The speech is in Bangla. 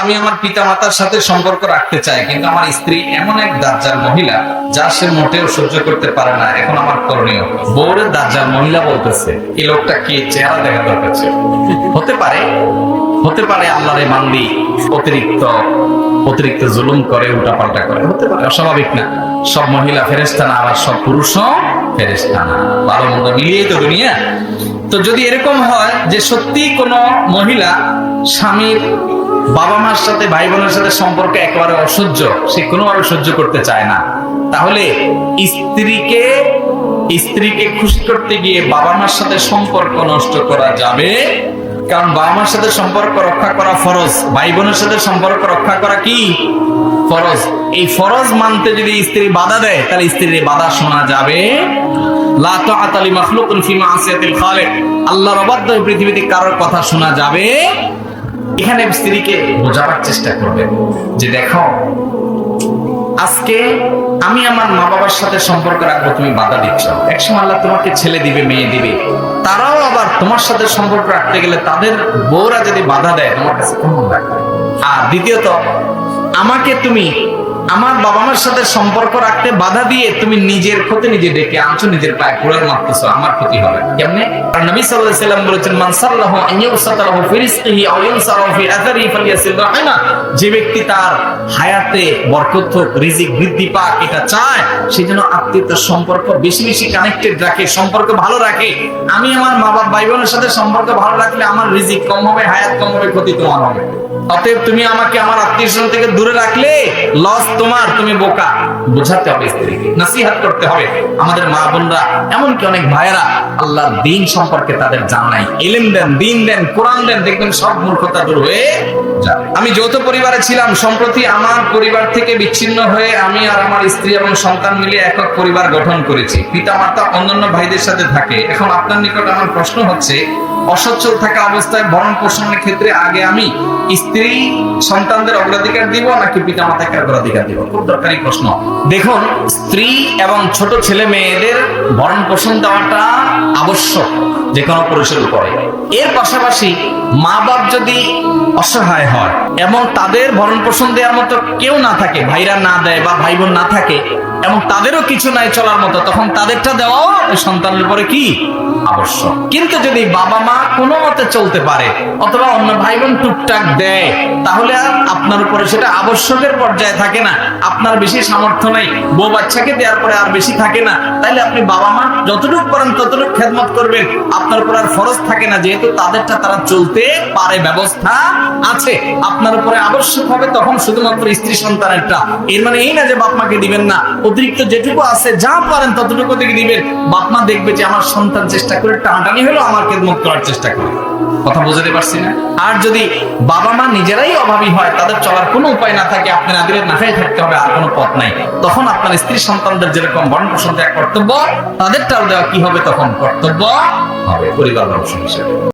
আমি আমার পিতা মাতার সাথে সম্পর্ক রাখতে চাই, কিন্তু আমার স্ত্রী এমন এক দাজ্জাল মহিলা যা সে মোটেও সহ্য করতে পারে না। এখন আমার করণীয় বউরের দাজ্জাল মহিলা বলতেছে, এই লোকটা কি চেহারা দেখা দরকার হতে পারে হতে পারে আল্লাহর এই মান্দি অতিরিক্ত অতিরিক্ত জুলুম করে উল্টা পাল্টা করে, হতে পারে, অস্বাভাবিক না। সব মহিলা ফেরেস্তা না, আবার সব পুরুষও ফেরেস্তা না। ভালো মন্দ মিলিয়েই তো দুনিয়া। তো যদি এরকম হয় যে সত্যি কোনো মহিলা স্বামীর বাবা মার সাথে, ভাই বোনের সাথে সম্পর্ক একেবারে অসহ্য। সে কোনোভাবে সহ্য করতে চায় না। তাহলে স্ত্রীকে স্ত্রীকে খুশি করতে গিয়ে বাবা মার সাথে সম্পর্ক নষ্ট করা যাবে? কারণ বাবা মার সাথে সম্পর্ক রক্ষা করা ফরজ। ভাই বোনের সাথে সম্পর্ক রক্ষা করা কি? ফরজ। এই ফরজ মানতে যদি স্ত্রী বাধা দেয়, তাহলে স্ত্রীর বাধা শোনা যাবে। আল্লাহর অবাধ্য পৃথিবীতে কারোর কথা শোনা যাবে এখানে স্ত্রীকে বোঝাবার চেষ্টা করবে যে দেখো, আজকে আমি আমার মা বাবার সাথে সম্পর্ক রাখব, তুমি বাধা দিচ্ছ। এক সময় আল্লাহ তোমাকে ছেলে দিবে, মেয়ে দিবে। তারাও আবার তোমার সাথে সম্পর্ক রাখতে গেলে তাদের বউরা যদি বাধা দেয়, তোমার কাছে কেমন লাগবে? আর দ্বিতীয়ত, আমাকে তুমি আমার বাবা মার সাথে সম্পর্ক রাখতে বাধা দিয়ে তুমি নিজের ক্ষতি নিজে ডেকে আনছো, নিজের পায়ে কুড়াল মারতেছো, আমার ক্ষতি হবে কেমনে? আর নবী সাল্লাল্লাহু আলাইহি সাল্লাম বলেছেন, মান সাল্লাহু আন ইউসাতালাহু ফি রিজকিহি আও ইউনসারাহু ফি আথারিহি ফালিয়াসিল রাহিমা যে ব্যক্তি তার হায়াতে বরকত হোক, রিজিক বৃদ্ধি পাক, এটা চায় সেই জন্য আত্মীয়তার সম্পর্ক বেশি বেশি কানেক্টেড রাখে, সম্পর্ক ভালো রাখে। আমি আমার মা বাবা ভাই বোনের সাথে সম্পর্ক ভালো রাখলে আমার রিজিক কম হবে, হায়াত কম হবে, ক্ষতি তোমার হবে। অতএব তুমি আমাকে আমার আত্মীয় থেকে দূরে রাখলে লস তোমার, তুমি বোকা। বোঝাতে হবে স্ত্রীকে, নাসিহাত করতে হবে। আমাদের মা বোনরা, এমনকি অনেক ভাইয়েরা আল্লাহ দিন সম্পর্কে তাদের জানাই নাই। দেন, দিন দেন, কোরআন দেন, দেখবেন সব মূর্খতা দূর হয়ে আমি যৌথ পরিবারে ছিলাম, সম্প্রতি আমার পরিবার থেকে বিচ্ছিন্ন হয়ে আমি আর আমার স্ত্রী এবং সন্তান মিলে একক পরিবার গঠন করেছি। পিতা মাতা অন্যান্য ভাইদের সাথে থাকে। এখন আপনার নিকট আমার প্রশ্ন হচ্ছে, অসচ্ছল থাকা অবস্থায় ভরণ পোষণের ক্ষেত্রে আগে আমি স্ত্রী সন্তানদের অগ্রাধিকার দিব নাকি পিতা মাতাকে অগ্রাধিকার দিব? খুব দরকারি প্রশ্ন। দেখুন, স্ত্রী এবং ছোট ছেলে মেয়েদের ভরণ পোষণ দেওয়াটা আবশ্যক। যে কোনো পুরুষের উপরে। এর পাশাপাশি মা বাপ যদি অসহায় হয়, এবং তাদের ভরণ পোষণ দেওয়ার মতো কেউ না থাকে, ভাইরা না দেয় বা ভাই বোন না থাকে, এবং তাদেরও কিছু নাই চলার মতো, তখন তাদেরটা দেওয়াও সন্তানের উপরে কি? আবশ্যক। কিন্তু যদি বাবা মা কোনো মতে চলতে পারে, অথবা অন্য ভাই বোন টুকটাক দেয়, তাহলে আর আপনার উপরে সেটা আবশ্যকের পর্যায়ে থাকে না। আপনার বেশি সামর্থ্য নেই, বউ বাচ্চাকে দেওয়ার পরে আর বেশি থাকে না। তাইলে আপনি বাবা মা যতটুকু পারেন ততটুকু খেদমত করবেন। আপনার উপর আর ফরজ থাকে না, যেহেতু তাদেরটা তারা চলতে পারে, ব্যবস্থা আছে। আপনার উপরে আবশ্যক হবে তখন শুধুমাত্র স্ত্রী সন্তানেরটা। এর মানে এই না যে বাপ মাকে দিবেন না। অতিরিক্ত যেটুকু আছে, যা পারেন ততটুকু থেকে দিবেন। বাপ মা দেখবে যে আমার সন্তান চেষ্টা করে টানাটানি হলো, আমার খেদমত করার চেষ্টা করে। কথা বুঝাতে পারছি না? আর যদি বাবা মা নিজেরাই অভাবী হয়, তাদের চলার কোনো উপায় না থাকে আপনি নাদিরের না খেয়ে থাকতে হবে, আর কোনো পথ নাই। তখন আপনার স্ত্রী সন্তানদের যেরকম বরণ পোষণ কর্তব্য, তাদেরটাও দেওয়া কি হবে তখন কর্তব্য হবে পরিবার অংশ হিসেবে